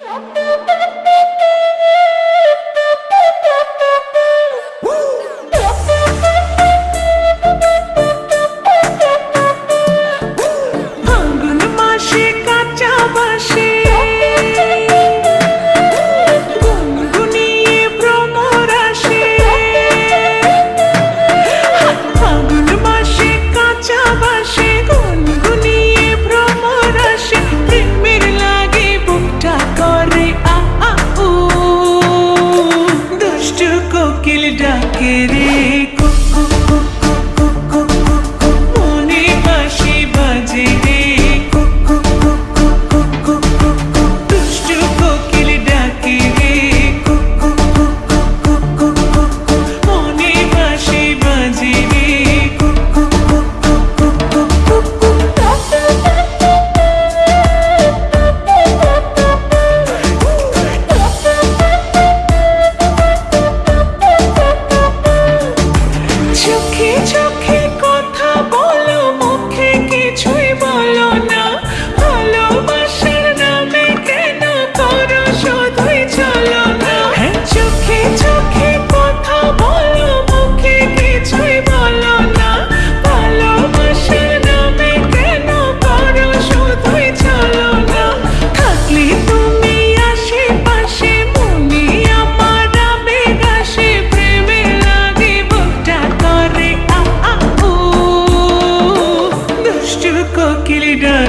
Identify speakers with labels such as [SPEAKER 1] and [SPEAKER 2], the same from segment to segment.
[SPEAKER 1] Oh. it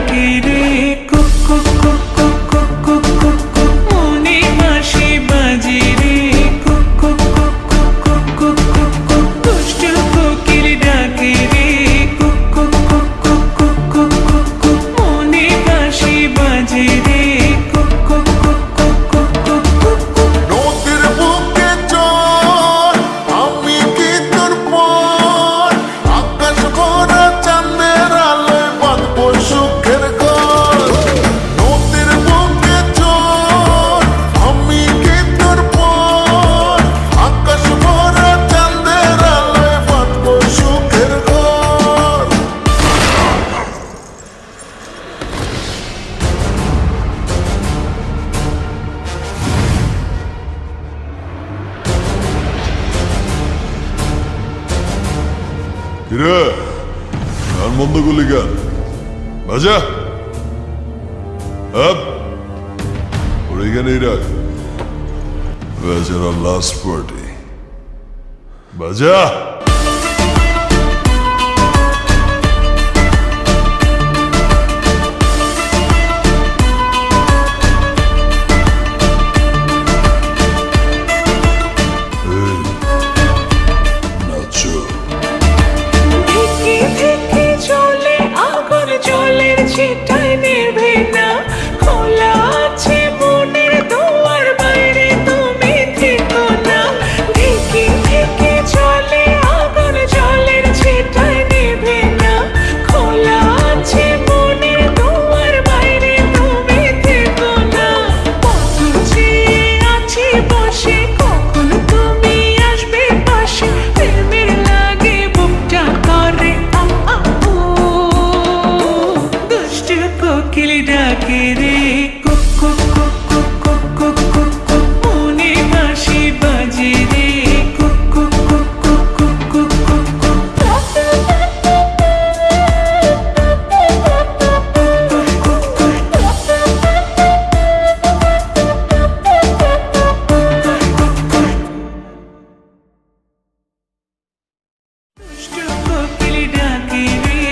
[SPEAKER 1] Kiri কিরে আর মন্দ গুলি কেন? বাজা।
[SPEAKER 2] আপ ওর এখানেই রাখ। বেচারা লাস্ট পার্টি বাজা। she.